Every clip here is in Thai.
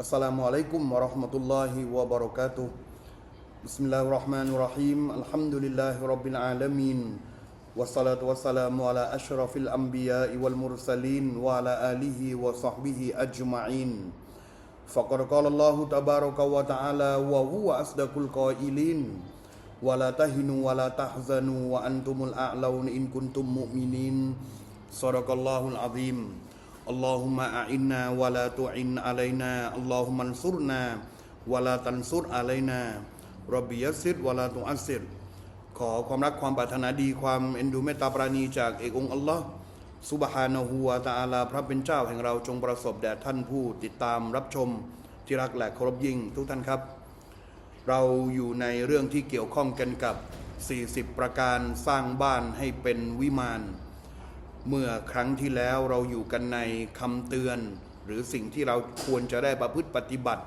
السلام عليكم ورحمة الله وبركاته بسم الله الرحمن الرحيم الحمد لله رب العالمين والصلاة والسلام على أشرف الأنبياء والمرسلين وعلى آله وصحبه أجمعين فقد قال الله تبارك وتعالى وهو أصدق القائلين ولا تهنوا ولا تحزنوا وأنتم الأعلون إن كنتم مؤمنين صدق الله العظيم اللهم أعنا ولا تعن علينا اللهم انصرنا ولا تنصر علينا رب يسر ولا تعسر ขอความรักความปรารถนาดีความเอ็นดูเมตตาปราณีจากเอกองค์อัลลอฮ์สุบฮานะฮูวะตะอาลาพระเป็นเจ้าแห่งเราจงประสบแด่ท่านผู้ติดตามรับชมที่รักและเคารพยิ่งทุกท่านครับ เราอยู่ในเรื่องที่เกี่ยวข้องกันกับ 40 ประการสร้างบ้านให้เป็นวิมาน เมื่อครั้งที่แล้วเราอยู่กันในคำเตือน หรือสิ่งที่เราควรจะได้ประพฤติปฏิบัติ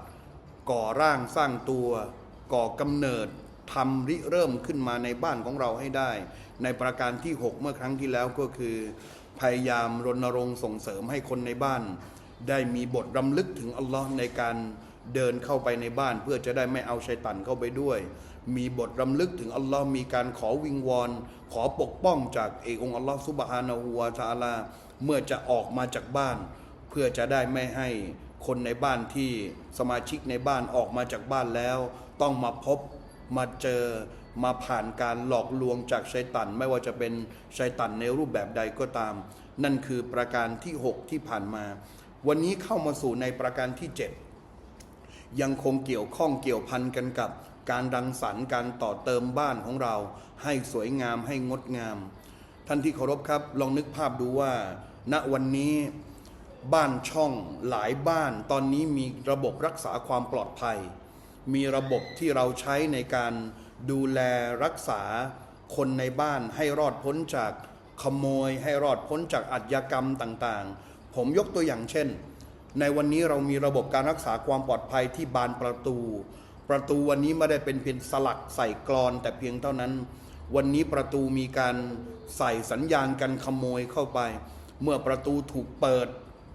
ก่อร่างสร้างตัว ก่อกำเนิดทำริเริ่มขึ้นมาในบ้านของเราให้ได้ ในประการที่ 6 เมื่อครั้งที่แล้วก็คือ พยายามรณรงค์ส่งเสริมให้คนในบ้าน ได้มีบทรำลึกถึงอัลลอฮ์ในการเดินเข้าไปในบ้านเพื่อจะได้ไม่เอาชัยตันเข้าไปด้วย มีบทรำลึกถึงอัลลอฮ์มีการขอวิงวอน ขอปกป้องจากเอกองอัลลอฮ์ซุบฮานะฮูวาตาลา เมื่อจะออกมาจากบ้าน เพื่อจะได้ไม่ให้คนในบ้านที่สมาชิกในบ้านออกมาจากบ้านแล้ว ต้องมาพบมาเจอมาผ่านการหลอกลวงจากชัยตัน ไม่ว่าจะเป็นชัยตันในรูปแบบใดก็ตาม นั่นคือประการที่ 6 ที่ผ่านมา วันนี้เข้ามาสู่ในประการที่ 7 ยังคงเกี่ยวข้องเกี่ยวพันกันกับ การรังสรรค์การต่อเติมบ้านของเรา ให้สวยงามให้งดงาม ท่านที่เคารพครับ ลองนึกภาพดูว่า ณวันนี้บ้านช่องหลายบ้าน ตอนนี้มีระบบรักษาความปลอดภัย มีระบบที่เราใช้ในการดูแลรักษาคนในบ้านให้รอดพ้นจากขโมย ให้รอดพ้นจากอาชญากรรมต่างๆ ผมยกตัวอย่างเช่น ในวันนี้เรามีระบบการรักษาความปลอดภัยที่บานประตู ประตูวันนี้ไม่ได้เป็นเพียงสลักใส่กรอนแต่เพียงเท่านั้น วันนี้ประตูมีการใส่สัญญาณกันขโมยเข้าไป เมื่อประตูถูกเปิด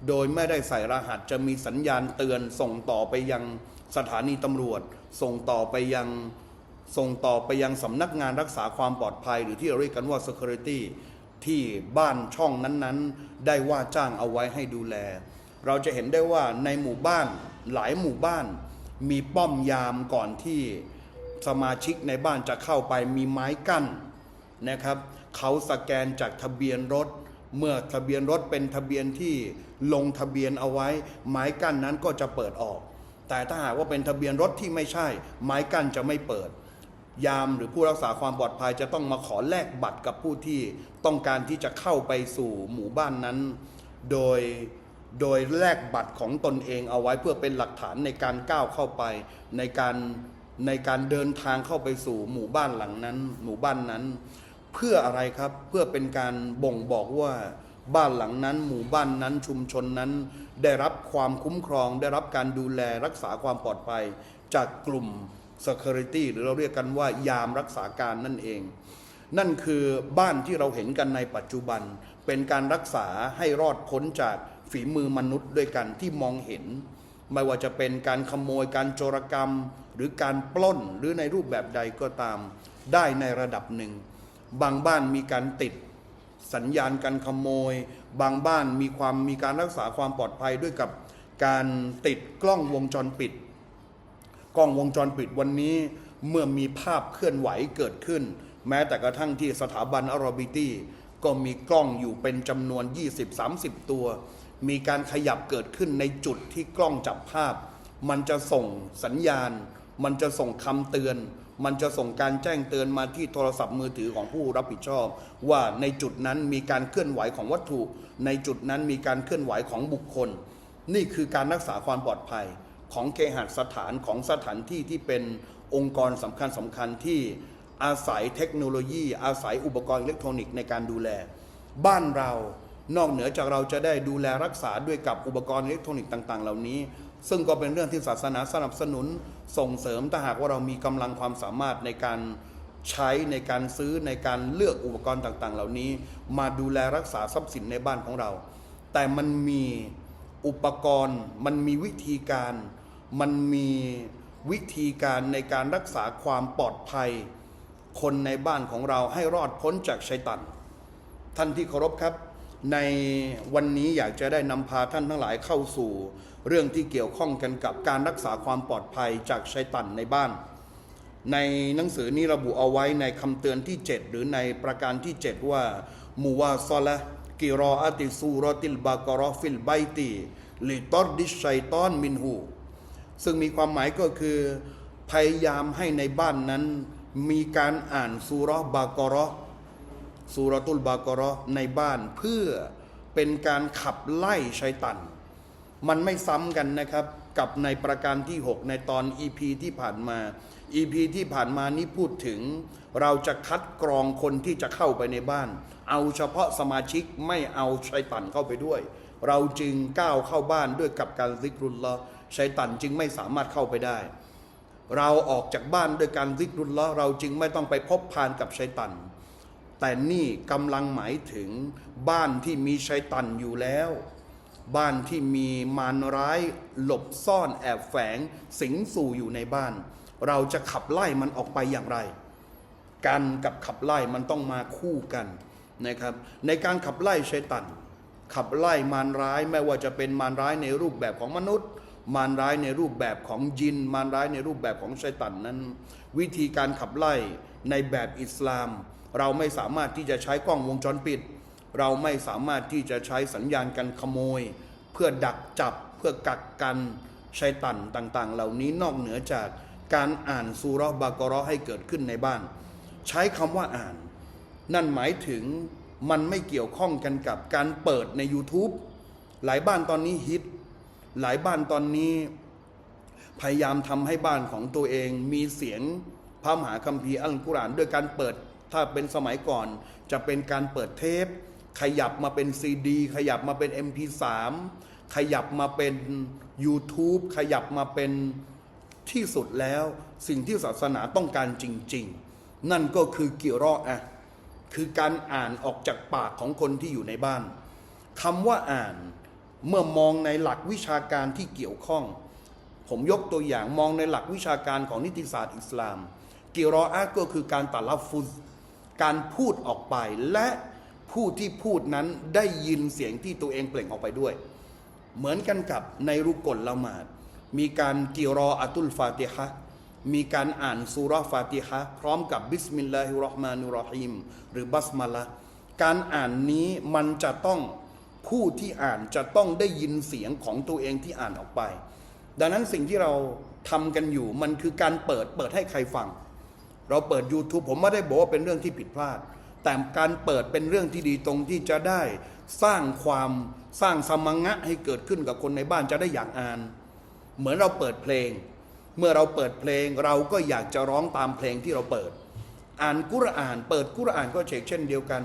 โดยไม่ได้ใส่รหัสจะมีสัญญาณเตือนส่งต่อไปยังสถานีตำรวจ ส่งต่อไปยังส่งต่อไปยังสำนักงานรักษาความปลอดภัย หรือที่เราเรียกกันว่า security ที่บ้านช่องนั้นๆ ได้ว่าจ้างเอาไว้ให้ดูแล เราจะเห็นได้ว่าในหมู่บ้านหลายหมู่บ้าน มีป้อมยามก่อนที่สมาชิกในบ้านจะเข้าไปมีไม้กั้นนะครับ เขาสแกนจากทะเบียนรถ เมื่อทะเบียนรถเป็นทะเบียนที่ลงทะเบียนเอาไว้ ไม้กั้นนั้นก็จะเปิดออก แต่ถ้าหากว่าเป็นทะเบียนรถที่ไม่ใช่ ไม้กั้นจะไม่เปิด ยามหรือผู้รักษาความปลอดภัยจะต้องมาขอแลกบัตรกับผู้ที่ต้องการที่จะเข้าไปสู่หมู่บ้านนั้น โดย โดยแลกบัตรของตนเองเอาไว้เพื่อเป็นหลักฐานในการก้าวเข้าไป ในการในการเดินทางเข้าไปสู่หมู่บ้านหลังนั้น หมู่บ้านนั้น เพื่ออะไรครับเพื่อเป็นการบ่งบอกว่าบ้านหลังนั้น หมู่บ้านนั้นชุมชนนั้น ได้รับความคุ้มครอง ได้รับการดูแลรักษาความปลอดภัย จากกลุ่ม Security หรือเราเรียกกันว่ายามรักษาการนั่นเอง นั่นคือบ้านที่เราเห็นกันในปัจจุบัน เป็นการรักษาให้รอดพ้นจาก ฝีมือมนุษย์ด้วยกันที่มองเห็น ไม่ว่าจะเป็นการขโมยการโจรกรรม หรือการปล้นหรือในรูปแบบใดก็ตาม ได้ในระดับหนึ่ง บางบ้านมีการติดสัญญาณการขโมย บางบ้านมีความมีการรักษาความปลอดภัยด้วยกับการติดกล้องวงจรปิด กล้องวงจรปิดวันนี้เมื่อมีภาพเคลื่อนไหวเกิดขึ้น แม้แต่กระทั่งที่สถาบันอารบิตี้ก็มีกล้องอยู่เป็นจำนวน 20-30 ตัว มีการขยับเกิดขึ้นในจุดที่กล้องจับภาพ มันจะส่งสัญญาณ มันจะส่งคำเตือน มันจะส่งการแจ้งเตือนมาที่โทรศัพท์มือถือของผู้รับผิดชอบ ว่าในจุดนั้นมีการเคลื่อนไหวของวัตถุ ในจุดนั้นมีการเคลื่อนไหวของบุคคล นี่คือการรักษาความปลอดภัยของเคหสถานของสถานที่ที่เป็นองค์กรสำคัญสำคัญที่อาศัยเทคโนโลยี อาศัยอุปกรณ์อิเล็กทรอนิกส์ในการดูแล บ้านเรา นอกเหนือจากเราจะได้ดูแลรักษาด้วยกับอุปกรณ์อิเล็กทรอนิกส์ต่างๆ เหล่านี้ ซึ่งก็เป็นเรื่องที่ศาสนาสนับสนุนส่งเสริมถ้าหากว่าเรามีกำลังความสามารถในการใช้ในการซื้อในการเลือกอุปกรณ์ต่างๆ เหล่านี้ มาดูแลรักษาทรัพย์สินในบ้านของเรา แต่มันมีอุปกรณ์ มันมีวิธีการ มันมีวิธีการในการรักษาความปลอดภัย คนในบ้านของเราให้รอดพ้นจากชัยตันท่านที่เคารพครับ ในวันนี้อยากจะได้นำพาท่านทั้งหลายเข้าสู่ เรื่องที่เกี่ยวข้องกันกับการรักษาความปลอดภัยจากชัยตันในบ้าน ในหนังสือนี้ระบุเอาไว้ในคำเตือนที่ 7 หรือในประการที่ 7 ว่ามูวาซอละกิรออาติซูรติลบากรอฟิลไบตีลิตอรดิชชัยตอนมินหูซึ่งมีความหมายก็คือ พยายามให้ในบ้านนั้น มีการอ่านซูรบากรอ ซูรตุลบากรอในบ้านเพื่อเป็นการขับไล่ชัยตัน มันไม่ซ้ำกันนะครับ กับในประการที่ 6 ในตอน EP ที่ผ่านมา EP ที่ผ่านมานี้พูดถึง เราจะคัดกรองคนที่จะเข้าไปในบ้าน เอาเฉพาะสมาชิกไม่เอาชัยตันเข้าไปด้วย เราจึงก้าวเข้าบ้านด้วยกับการซิกรุลลอฮ์ชัยตันจึงไม่สามารถเข้าไปได้ เราออกจากบ้านด้วยการซิกรุลลอฮ์เราจึงไม่ต้องไปพบพานกับชัยตัน แต่นี่กำลังหมายถึงบ้านที่มีชัยตันอยู่แล้ว บ้านที่มีมารร้ายหลบซ่อนแอบแฝงสิงสู่อยู่ในบ้าน เราจะขับไล่มันออกไปอย่างไรกันกับขับไล่มันต้องมาคู่กันนะครับ ในการขับไล่ชัยตัน ขับไล่มารร้ายไม่ว่าจะเป็นมารร้ายในรูปแบบของมนุษย์มารร้ายในรูปแบบของยิน มารร้ายในรูปแบบของชัยตันนั้น วิธีการขับไล่ในแบบอิสลาม เราไม่สามารถที่จะใช้กล้องวงจรปิด เราไม่สามารถที่จะใช้สัญญาณการขโมย เพื่อดักจับเพื่อกักกันชัยตันต่างๆ เหล่านี้นอกเหนือจากการอ่านซูรบากราให้เกิดขึ้นในบ้าน ใช้คำว่าอ่าน นั่นหมายถึงมันไม่เกี่ยวข้องกันกับการเปิดใน YouTube หลายบ้านตอนนี้ฮิต หลายบ้านตอนนี้พยายามทำให้บ้านของตัวเองมีเสียงพระมหาคัมภีร์อัลกุรอานด้วยการเปิด ถ้าเป็นสมัยก่อนจะเป็นการเปิดเทป ขยับมาเป็นซีดีขยับมาเป็น MP3 ขยับมาเป็น YouTube ขยับมาเป็นที่สุดแล้วสิ่งที่ศาสนาต้องการจริง ๆ นั่นก็คือกิรออะคือการอ่านออกจากปากของคนที่อยู่ในบ้านคำว่าอ่านเมื่อมองในหลักวิชาการที่เกี่ยวข้อง ผมยกตัวอย่างมองในหลักวิชาการของนิติศาสตร์อิสลาม กิรออะก็คือการตาลัฟฟุซ การพูดออกไปและผู้ที่พูดนั้นได้ยินเสียงที่ตัวเองเปล่งออกไปด้วย เหมือนกันกับในรุกลละหมาด มีการกิรออะตุลฟาติฮะมีการอ่านซูเราฟาติฮะพร้อมกับบิสมิลลาฮิรราะห์มานุราะฮีมหรือบัสมาละการอ่านนี้มันจะต้องผู้ที่อ่านจะต้องได้ยินเสียงของตัวเองที่อ่านออกไป ดังนั้นสิ่งที่เราทำกันอยู่มันคือการเปิดเปิดให้ใครฟัง เราเปิด YouTube ผมไม่ได้บอกว่าเป็นเรื่องที่ผิดพลาด แต่การเปิดเป็นเรื่องที่ดีตรงที่จะได้สร้างความสร้างสมังงะให้เกิดขึ้นกับคนในบ้านจะได้อยากอ่าน เหมือนเราเปิดเพลง เมื่อเราเปิดเพลงเราก็อยากจะร้องตามเพลงที่เราเปิด อ่านกุรอาน เปิดกุรอานก็เช่นเดียวกัน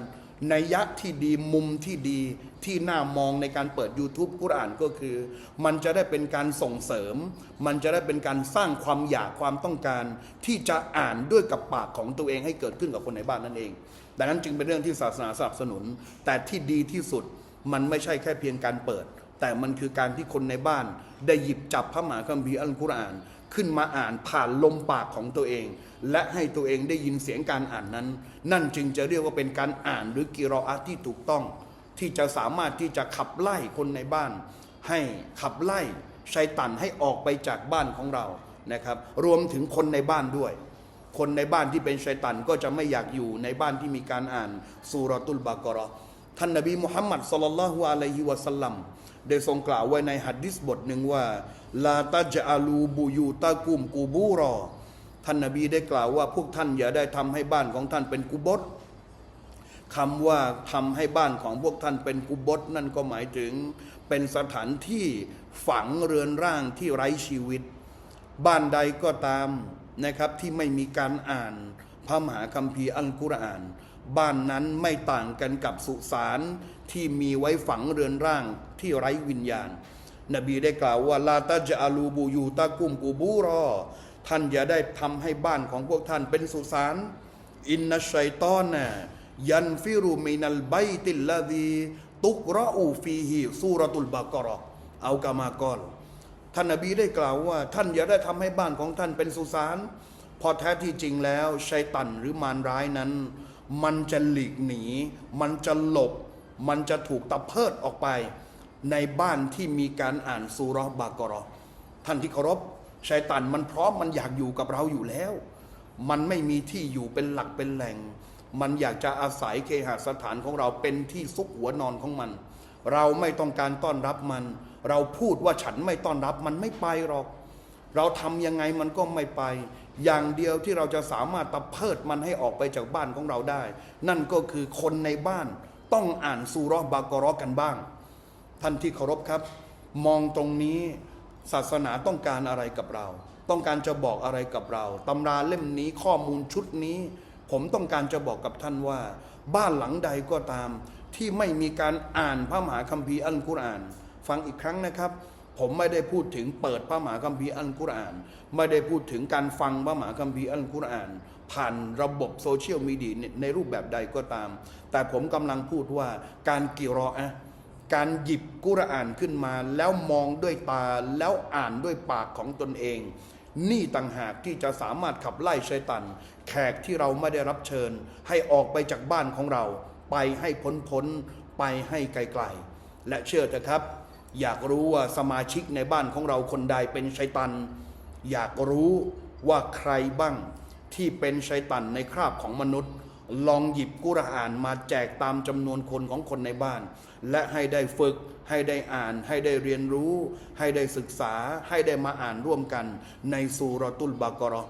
นยะที่ดีมุมที่ดีที่น่ามองในการเปิด YouTube กุรอานก็คือ มันจะได้เป็นการส่งเสริม มันจะได้เป็นการสร้างความอยากความต้องการ ที่จะอ่านด้วยกับปากของตัวเองให้เกิดขึ้นกับคนในบ้านนั่นเอง ดังนั้นจึงเป็นเรื่องที่ศาสนาสนับสนุน แต่ที่ดีที่สุดมันไม่ใช่แค่เพียงการเปิด แต่มันคือการที่คนในบ้าน ได้หยิบจับพระมหาคัมภีร์อัลกุรอาน ขึ้นมาอ่านผ่านลมปากของตัวเอง และให้ตัวเองได้ยินเสียงการอ่านนั้น นั่นจึงจะเรียกว่าเป็นการอ่านหรือกิรออะห์ที่ถูกต้อง ที่จะสามารถที่จะขับไล่คนในบ้าน ให้ขับไล่ชัยตันให้ออกไปจากบ้านของเรานะครับรวมถึงคนในบ้านด้วย คนในบ้านที่เป็นชัยตันก็จะไม่อยากอยู่ในบ้านที่มีการอ่านซูรตุลบากรอท่านนบีมุฮัมมัดสลลัลลอฮุอะลัยฮิวะสัลลัมได้ทรงกล่าวไว้ในหัดดิษบทหนึ่งว่า ลาตัจอาลูบูยูตะกุมกูบูรอ ท่านนบีได้กล่าวว่า พวกท่านอย่าได้ทำให้บ้านของท่านเป็นกุบตคำว่าทำให้บ้านของพวกท่านเป็นกุบตนั่นก็หมายถึงเป็นสถานที่ฝังเรือนร่างที่ไร้ชีวิต บ้านใดก็ตามนะครับที่ไม่มีการอ่าน พระมหาคัมภีร์อัลกุรอาน บ้านนั้นไม่ต่างกันกับสุสานที่มีไว้ฝังเรือนร่างที่ไร้วิญญาณ นบีได้กล่าวว่าลาตาจาลูบูยูตะกุมกูบูรอ ท่านอย่าได้ทำให้บ้านของพวกท่านเป็นสุสานอินนัชัยตอนนะยันฟิรุมินัลไบติลลาดีตุกรออูฟีฮีซูรตุลบากรอเอากามากอลท่านนบีได้กล่าวว่า ท่านอย่าได้ทำให้บ้านของท่านเป็นสุสานพอแท้ที่จริงแล้วชัยตันหรือมารร้ายนั้น มันจะหลีกหนี มันจะหลบ มันจะถูกตะเพิดออกไป ในบ้านที่มีการอ่านซูราะบากรอท่านที่เคารพชัยตันมันพร้อมมันอยากอยู่กับเราอยู่แล้ว มันไม่มีที่อยู่เป็นหลักเป็นแหล่ง มันอยากจะอาศัยเคหสถานของเราเป็นที่ซุกหัวนอนของมัน เราไม่ต้องการต้อนรับมัน เราพูดว่าฉันไม่ต้อนรับมันไม่ไปหรอก เราทำยังไงมันก็ไม่ไป อย่างเดียวที่เราจะสามารถตะเพิดมันให้ออกไปจากบ้านของเราได้ นั่นก็คือคนในบ้านต้องอ่านซูราะบากรอกันบ้าง ท่านที่เคารพครับ มองตรงนี้ศาสนาต้องการอะไรกับเรา ต้องการจะบอกอะไรกับเราตำราเล่มนี้ข้อมูลชุดนี้ ผมต้องการจะบอกกับท่านว่า บ้านหลังใดก็ตาม ที่ไม่มีการอ่านพระมหาคัมภีร์อัลกุรอาน ฟังอีกครั้งนะครับ ผมไม่ได้พูดถึงเปิดพระมหาคัมภีร์อัลกุรอาน ไม่ได้พูดถึงการฟังพระมหาคัมภีร์อัลกุรอาน ผ่านระบบโซเชียลมีเดียในรูปแบบใดก็ตาม แต่ผมกำลังพูดว่าการกิรออะ การหยิบกุรอานขึ้นมา แล้วมองด้วยตาแล้วอ่านด้วยปากของตนเอง นี่ต่างหากที่จะสามารถขับไล่ชัยตัน แขกที่เราไม่ได้รับเชิญ ให้ออกไปจากบ้านของเรา ไปให้พ้นพ้นๆไปให้ไกลๆ และเชื่อเถอะครับ อยากรู้ว่าสมาชิกในบ้านของเราคนใดเป็นชัยตัน อยากรู้ว่าใครบ้างที่เป็นชัยตันในคราบของมนุษย์ ลองหยิบกุรอานมาแจกตามจำนวนคนของคนในบ้าน และให้ได้ฝึก ให้ได้อ่าน ให้ได้เรียนรู้ ให้ได้ศึกษา ให้ได้มาอ่านร่วมกัน ในซูรตุลบากรอ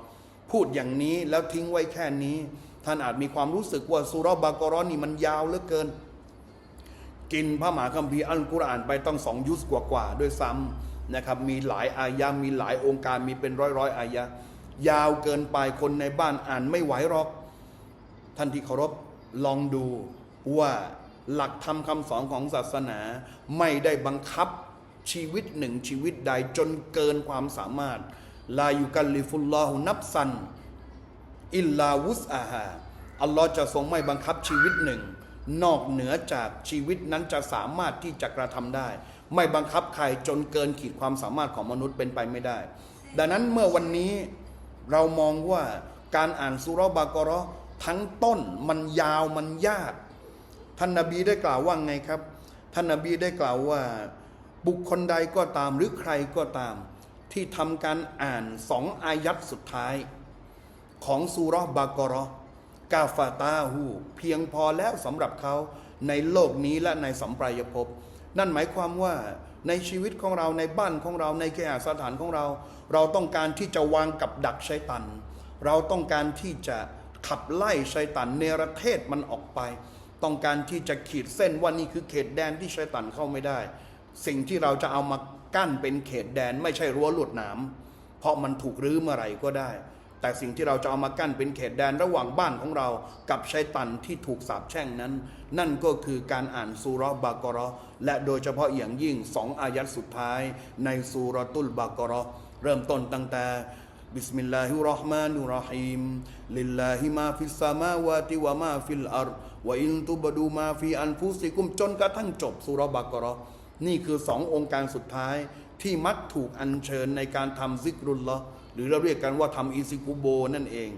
พูดอย่างนี้แล้วทิ้งไว้แค่นี้ ท่านอาจมีความรู้สึกว่าซูรบากรอนี่มันยาวเหลือเกิน กินพระมหาคัมภีร์อัลกุรอานไปต้องสองยุสกว่าๆด้วยซ้ำนะครับมีหลายอายะมีหลายองค์การมีเป็นร้อยๆอายะยาวเกินไปคนในบ้านอ่านไม่ไหวหรอก ท่านที่เคารพลองดูว่าหลักธรรมคำสอนของศาสนา ไม่ได้บังคับชีวิตหนึ่งชีวิตใดจนเกินความสามารถ ลายุกัลลิฟุลลอฮุนับซัน อิลลาวุสอาฮาอัลลอฮ์จะทรงไม่บังคับชีวิตหนึ่ง นอกเหนือจากชีวิตนั้นจะสามารถที่จะกระทำได้ ไม่บังคับใครจนเกินขีดความสามารถของมนุษย์เป็นไปไม่ได้ ดังนั้นเมื่อวันนี้เรามองว่าการอ่านสุราะห์บากอรอ ทั้งต้นมันยาวมันยาก ท่านนาบีได้กล่าวว่าไงครับ ท่านนาบีได้กล่าวว่า บุคคลใดก็ตามหรือใครก็ตาม ที่ทำการอ่านสองอายัดสุดท้าย ของซูเราะห์บากรอกาฟาตาหูเพียงพอแล้วสำหรับเขาในโลกนี้และในสัมปรายภพนั่นหมายความว่าในชีวิตของเราในบ้านของเราในเคหสถานของเรา เราต้องการที่จะวางกับดักชัยตัน เราต้องการที่จะ ขับไล่ชัยตันเนรเทศมันออกไป ต้องการที่จะขีดเส้นว่านี่คือเขตแดนที่ชัยตันเข้าไม่ได้ สิ่งที่เราจะเอามากั้นเป็นเขตแดนไม่ใช่รั้วลวดหนามเพราะมันถูกรื้อเมื่อไหร่ก็ได้ แต่สิ่งที่เราจะเอามากั้นเป็นเขตแดนระหว่างบ้านของเรา กับชัยตันที่ถูกสาปแช่งนั้น นั่นก็คือการอ่านซูรบากรอและโดยเฉพาะอย่างยิ่งสองอายัดสุดท้ายในซูรตุลบากรอเริ่มต้นตั้งแต่ بسم الله الرحمن الرحيم لله ما في السماوات وما في الأرض وإن تبدوا ما في أنفسكم จนกระทั่งจบสุรบักรอนี่คือสององค์การสุดท้ายที่มักถูกอัญเชิญในการทำซิกรุลลอหรือเราเรียกกันว่าทำอีซิกุโบนั่นเอง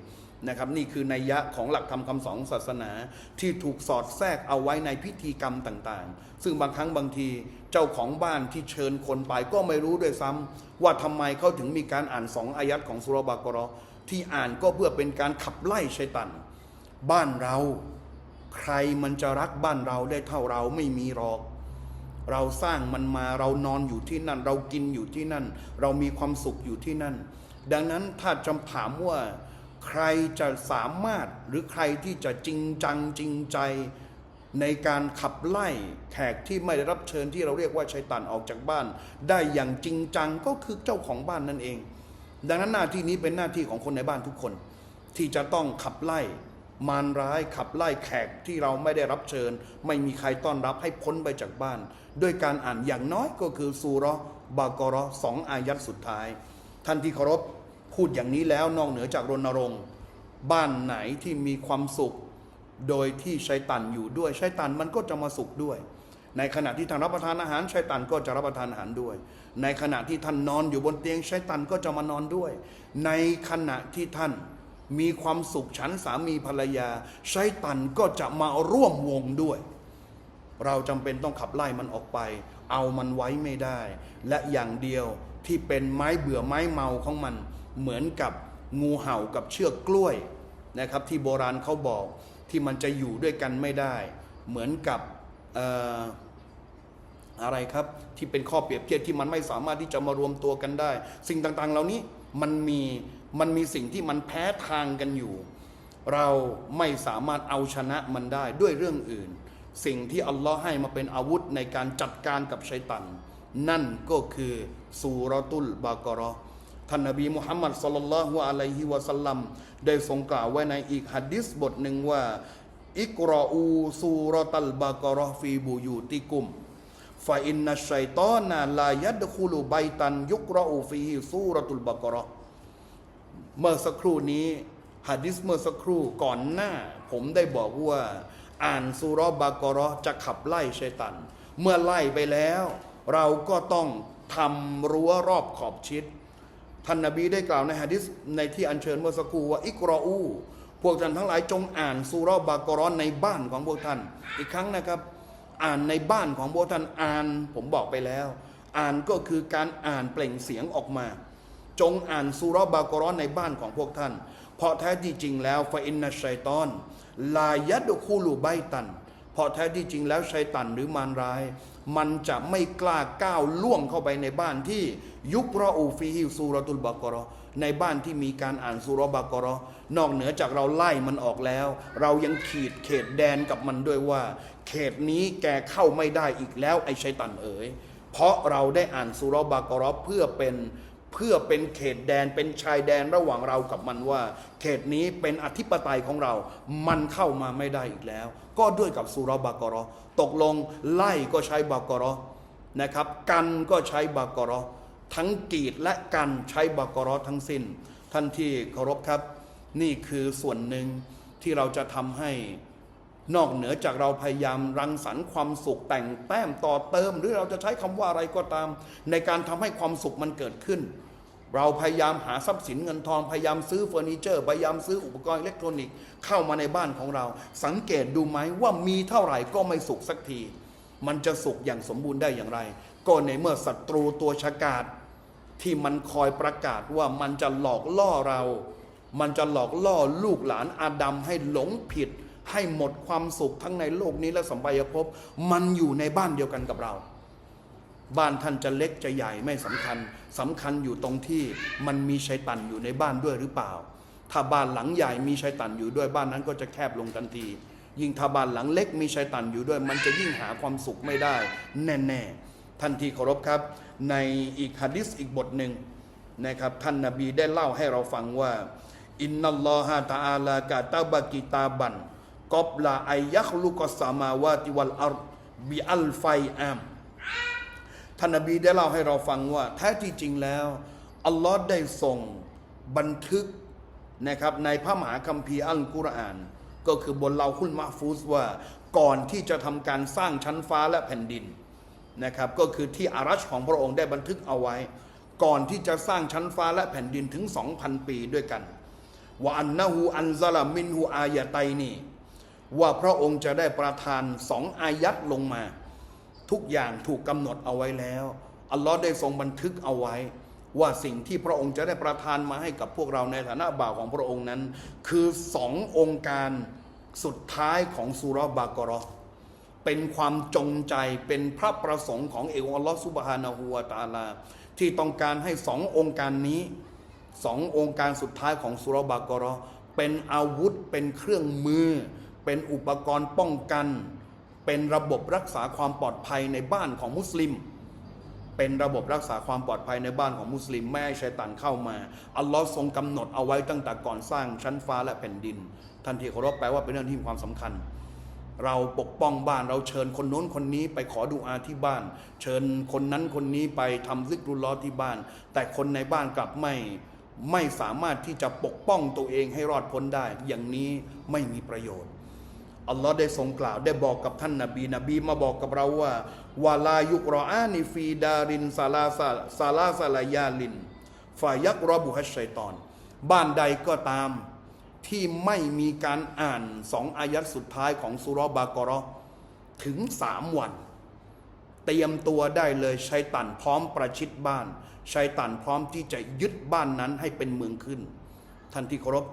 นะครับนี่คือนัยยะของหลักธรรมคำสอนศาสนา ที่ถูกสอดแทรกเอาไว้ในพิธีกรรมต่างๆ ซึ่งบางครั้งบางทีเจ้าของบ้านที่เชิญคนไปก็ไม่รู้ด้วยซ้ำว่าทำไมเขาถึงมีการอ่านสองอายัดของสุรบากรอที่อ่านก็เพื่อเป็นการขับไล่ชัยตัน บ้านเรา ใครมันจะรักบ้านเราได้เท่าเราไม่มีหรอกเราสร้างมันมาเรานอนอยู่ที่นั่น เรากินอยู่ที่นั่น เรามีความสุขอยู่ที่นั่น ดังนั้นถ้าจำถามว่า ใครจะสามารถหรือใครที่จะจริงจังจริงใจในการขับไล่แขกที่ไม่ได้รับเชิญที่เราเรียกว่าชัยตันออกจากบ้าน ได้อย่างจริงจังก็คือเจ้าของบ้านนั่นเอง ดังนั้นหน้าที่นี้เป็นหน้าที่ของคนในบ้านทุกคน ที่จะต้องขับไล่มารร้ายขับไล่แขกที่เราไม่ได้รับเชิญ ไม่มีใครต้อนรับให้พ้นไปจากบ้าน ด้วยการอ่านอย่างน้อยก็คือซูราะบากรอสองอายัดสุดท้าย ท่านที่เคารพ พูดอย่างนี้แล้วนอกเหนือจากรณรงค์ บ้านไหนที่มีความสุข โดยที่ชัยตันอยู่ด้วยชัยตันมันก็จะมาสุขด้วย ในขณะที่ท่านรับประทานอาหารชัยตันก็จะรับประทานอาหารด้วย ในขณะที่ท่านนอนอยู่บนเตียงชัยตันก็จะมานอนด้วย ในขณะที่ท่านมีความสุขฉันสามีภรรยาชัยตันก็จะมาร่วมวงด้วย เราจำเป็นต้องขับไล่มันออกไป เอามันไว้ไม่ได้ และอย่างเดียวที่เป็นไม้เบื่อไม้เมาของมัน เหมือนกับงูเห่ากับเชือกกล้วยนะครับ ที่โบราณเขาบอกที่มันจะอยู่ด้วยกันไม่ได้ เหมือนกับเอ่ออะไรครับ ที่เป็นข้อเปรียบเทียบที่มันไม่สามารถที่จะมารวมตัวกันได้ สิ่งต่างๆ เหล่านี้มันมีมันมีสิ่งที่มันแพ้ทางกันอยู่ เราไม่สามารถเอาชนะมันได้ด้วยเรื่องอื่น สิ่งที่อัลลอฮ์ให้มาเป็นอาวุธในการจัดการกับชัยตัน นั่นก็คือสูรตุลบากรอ ท่านนบีมุฮัมมัดสลลัลลอฮุอะลัยฮิวะสัลลัมได้ทรงกล่าวไว้ในอีกหัดดิษบทหนึ่งว่า อิกรออูสูรตัลบากรอฟีบูยูติกุมฟาอินนัชัยตอนาลายัดคุลุไบตัน ยุกรออูฟีฮิสูรตุลบากรอเมื่อสักครู่นี้ฮะดิษเมื่อสักครู่ก่อนหน้า ผมได้บอกว่า อ่านซูรบากรอจะขับไล่ชัยตัน เมื่อไล่ไปแล้ว เราก็ต้องทำรั้วรอบขอบชิด ท่านนบีได้กล่าวในฮะดิษในที่อัญเชิญเมื่อสักครู่ว่าอิกรออู พวกท่านทั้งหลายจงอ่านซูเรบากรอนในบ้านของพวกท่าน อีกครั้งนะครับ อ่านในบ้านของพวกท่านอ่านผมบอกไปแล้ว อ่านก็คือการอ่านเปล่งเสียงออกมา จงอ่านซูเรบากรอนในบ้านของพวกท่าน เพราะแท้จริงแล้วฟาอินนัชัยตอน ลายัดคูลูไบตัน ราะแท้ที่จริงแล้วชัยตันหรือมารร้าย มันจะไม่กล้าก้าวล่วงเข้าไปในบ้านที่ยุครออูฟีฮิซูรตุลบากรอในบ้านที่มีการอ่านซูรบากรอนอกเหนือจากเราไล่มันออกแล้ว เรายังขีดเขตแดนกับมันด้วยว่า เขตนี้แกเข้าไม่ได้อีกแล้วไอ้ชัยตันเอ๋ยเพราะเราได้อ่านซูรบากรอเพื่อเป็น เพื่อเป็นเขตแดนเป็นชายแดนระหว่างเรากับมันว่า เขตนี้เป็นอธิปไตยของเรา มันเข้ามาไม่ได้อีกแล้ว ก็ด้วยกับสุรบากรอตกลงไล่ก็ใช้บากรอนะครับ กันก็ใช้บากรอทั้งกีดและกันใช้บากรอทั้งสิ้น ท่านที่เคารพครับ นี่คือส่วนหนึ่งที่เราจะทำให้ นอกเหนือจากเราพยายามรังสรรค์ความสุขแต่งแต้มต่อเติม หรือเราจะใช้คำว่าอะไรก็ตาม ในการทำให้ความสุขมันเกิดขึ้น เราพยายามหาทรัพย์สินเงินทองพยายามซื้อเฟอร์นิเจอร์พยายามซื้ออุปกรณ์อิเล็กทรอนิกส์เข้ามาในบ้านของเรา สังเกตดูไหมว่ามีเท่าไหร่ก็ไม่สุขสักที มันจะสุขอย่างสมบูรณ์ได้อย่างไร ก็ในเมื่อศัตรูตัวฉกาจที่มันคอยประกาศว่ามันจะหลอกล่อเรา มันจะหลอกล่อลูกหลานอาดัมให้หลงผิด ให้หมดความสุขทั้งในโลกนี้และสัมปายภพมันอยู่ในบ้านเดียวกันกับเรา บ้านท่านจะเล็กจะใหญ่ไม่สำคัญสำคัญอยู่ตรงที่มันมีชัยตันอยู่ในบ้านด้วยหรือเปล่า ถ้าบ้านหลังใหญ่มีชัยตันอยู่ด้วยบ้านนั้นก็จะแคบลงทันที ยิ่งถ้าบ้านหลังเล็กมีชัยตันอยู่ด้วย มันจะยิ่งหาความสุขไม่ได้ แน่ๆท่านที่เคารพครับ ในอีกฮะดิษอีกบทหนึ่งนะครับท่านนาบีได้เล่าให้เราฟังว่าอินนัลลอฮะตะอาลากาตาบะกิตาบัน กอบลาไอยัคลุกสามาวาติวัลอัรบิอัลไฟอามท่านนบีได้เล่าให้เราฟังว่า แท้ที่จริงแล้ว อัลลอฮ์ได้ส่งบันทึกนะครับในพระมหาคัมภีร์อัลกุรอาน ก็คือบนเราคุลมาฟูสว่าก่อนที่จะทำการสร้างชั้นฟ้าและแผ่นดินนะครับก็คือที่อารัชของพระองค์ได้บันทึกเอาไว้ ก่อนที่จะสร้างชั้นฟ้าและแผ่นดินถึง 2,000 ปีด้วยกันว่าอันนะฮูอันซาลามินฮูอายะไตนี่ ว่าพระองค์จะได้ประทานสองอายัดลงมา ทุกอย่างถูกกำหนดเอาไว้แล้ว อัลลอฮ์ได้ทรงบันทึกเอาไว้ ว่าสิ่งที่พระองค์จะได้ประทานมาให้กับพวกเราในฐานะบ่าวของพระองค์นั้น คือสององค์การสุดท้ายของสุรบากรอเป็นความจงใจเป็นพระประสงค์ของเอกองค์อัลลอฮ์ซุบฮานะฮูวตาลา ที่ต้องการให้สององค์การนี้สององค์การสุดท้ายของสุรบากรอเป็นอาวุธเป็นเครื่องมือ เป็นอุปกรณ์ป้องกัน เป็นระบบรักษาความปลอดภัยในบ้านของมุสลิม เป็นระบบรักษาความปลอดภัยในบ้านของมุสลิมแม่ให้ชัยตันเข้ามา อัลลอฮ์ทรงกำหนดเอาไว้ตั้งแต่ก่อนสร้างชั้นฟ้าและแผ่นดิน ทันทีเคารพแปลว่าเป็นเรื่องที่มีความสำคัญเราปกป้องบ้านเราเชิญคนโน้นคนนี้ไปขอดูอาที่บ้าน เชิญคนนั้นคนนี้ไปทำซิกรุลลอที่บ้าน แต่คนในบ้านกลับไม่ไม่สามารถที่จะปกป้องตัวเองให้รอดพ้นได้ อย่างนี้ไม่มีประโยชน์ อัลลอฮ์ได้ทรงกล่าว ได้บอกกับท่านนาบีนบีมาบอกกับเราว่าวาลายุกรออานิฟีดารินซาลาซาซาลาซาลายาลินฟายักรอบุฮัชชัยตอน บ้านใดก็ตามที่ไม่มีการอ่านสองอายัดสุดท้ายของสุรบากรอถึงสามวัน เตรียมตัวได้เลยชัยตันพร้อมประชิดบ้านชัยตันพร้อมที่จะยึดบ้านนั้นให้เป็นเมืองขึ้น ท่านที่เคารพ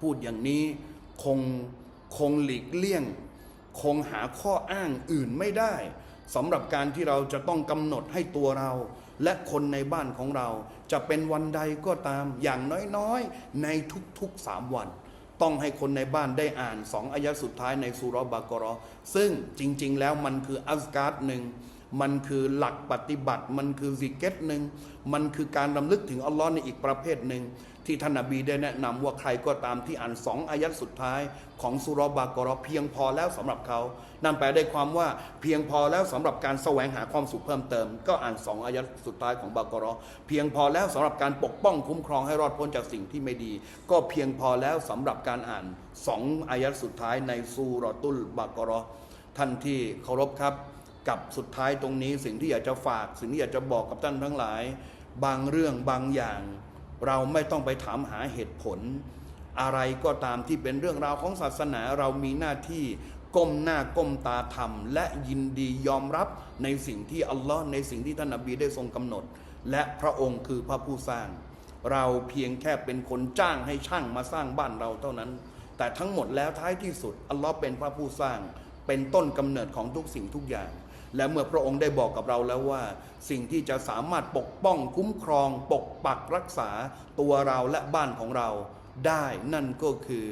พูดอย่างนี้คง คงหลีกเลี่ยง คงหาข้ออ้างอื่นไม่ได้สำหรับการที่เราจะต้องกำหนดให้ตัวเรา และคนในบ้านของเรา จะเป็นวันใดก็ตามอย่างน้อยๆ ในทุกๆสามวัน ต้องให้คนในบ้านได้อ่านสองอายะสุดท้ายในสุรบากรอซึ่งจริง ๆ แล้วมันคืออัสการ์ดหนึ่งมันคือหลักปฏิบัติ มันคือซิกเก็ตหนึ่งมันคือการรำลึกถึงอัลลอฮ์ในอีกประเภทหนึ่ง ที่ท่านนบีได้แนะนำว่าใครก็ตามที่อ่านสองอายัดสุดท้ายของสุรบากรอเพียงพอแล้วสำหรับเขา นั่นแปลได้ความว่าเพียงพอแล้วสำหรับการแสวงหาความสุขเพิ่มเติม ก็อ่านสองอายัดสุดท้ายของบากรอเพียงพอแล้วสำหรับการปกป้องคุ้มครองให้รอดพ้นจากสิ่งที่ไม่ดี ก็เพียงพอแล้วสำหรับการอ่านสองอายัดสุดท้ายในซูรตุลบากรอท่านที่เคารพครับกับสุดท้ายตรงนี้สิ่งที่อยากจะฝาก สิ่งที่อยากจะบอกกับท่านทั้งหลาย บางเรื่องบางอย่าง เราไม่ต้องไปถามหาเหตุผล อะไรก็ตามที่เป็นเรื่องราวของศาสนาเรามีหน้าที่ก้มหน้าก้มตาทำและยินดียอมรับในสิ่งที่อัลลอฮ์ในสิ่งที่ท่านนบีได้ทรงกำหนด และพระองค์คือพระผู้สร้าง เราเพียงแค่เป็นคนจ้างให้ช่างมาสร้างบ้านเราเท่านั้น แต่ทั้งหมดแล้วท้ายที่สุดอัลลอฮ์เป็นพระผู้สร้าง เป็นต้นกำเนิดของทุกสิ่งทุกอย่าง และเมื่อพระองค์ได้บอกกับเราแล้วว่า สิ่งที่จะสามารถปกป้องคุ้มครอง ปกปักรักษาตัวเราและบ้านของเราได้นั่นก็คือ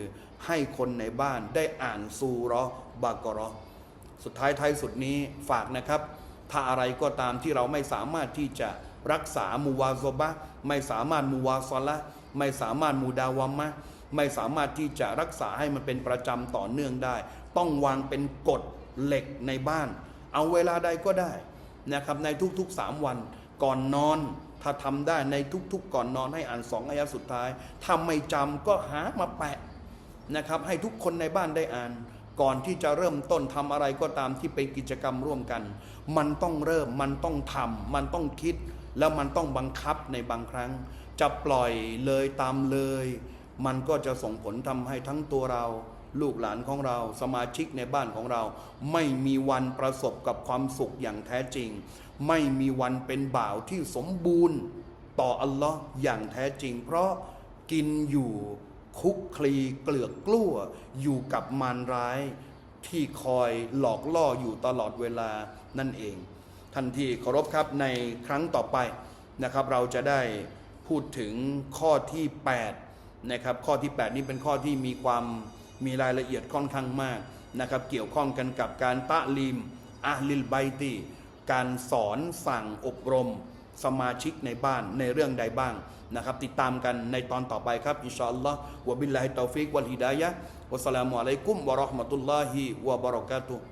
ให้คนในบ้านได้อ่านซูราะห์บากรอสุดท้ายท้ายสุดนี้ฝากนะครับ ถ้าอะไรก็ตามที่เราไม่สามารถที่จะรักษามูวาโซบะไม่สามารถมูวาซอละไม่สามารถมูดาวามะไม่สามารถที่จะรักษาให้มันเป็นประจำต่อเนื่องได้ ต้องวางเป็นกฎเหล็กในบ้าน เอาเวลาใดก็ได้นะครับในทุกๆ 3 วันก่อนนอน ถ้าทำได้ในทุกๆ ก่อนนอนให้อ่านสองอายะสุดท้ายถ้าไม่จำก็หามาแปะนะครับให้ทุกคนในบ้านได้อ่าน ก่อนที่จะเริ่มต้นทำอะไรก็ตามที่เป็นกิจกรรมร่วมกัน มันต้องเริ่มมันต้องทำมันต้องคิด แล้วมันต้องบังคับในบางครั้ง จะปล่อยเลยตามเลย มันก็จะส่งผลทำให้ทั้งตัวเรา ลูกหลานของเราสมาชิกในบ้านของเรา ไม่มีวันประสบกับความสุขอย่างแท้จริง ไม่มีวันเป็นบ่าวที่สมบูรณ์ต่ออัลลอฮ์อย่างแท้จริง เพราะกินอยู่คุกคลีเกลือกกลั้วอยู่กับมารร้าย ที่คอยหลอกล่ออยู่ตลอดเวลานั่นเอง ทันทีเคารพครับในครั้งต่อไปนะครับ เราจะได้พูดถึงข้อที่ 8 นะครับ ข้อที่ 8 นี้เป็นข้อที่มีความ มีรายละเอียดค่อนข้างมากนะครับเกี่ยวข้องกันกับการตะลีมอาลิลไบตีการสอนสั่งอบรม สมาชิกในบ้านในเรื่องใดบ้างนะครับติดตามกันในตอนต่อไปครับอินชาอัลลอฮ์วะบิลลาฮิตตอฟิกวัลฮิดายะวัสสลามุอะลัยกุมวะเราะห์มะตุลลอฮิวะบะเราะกาตุฮ์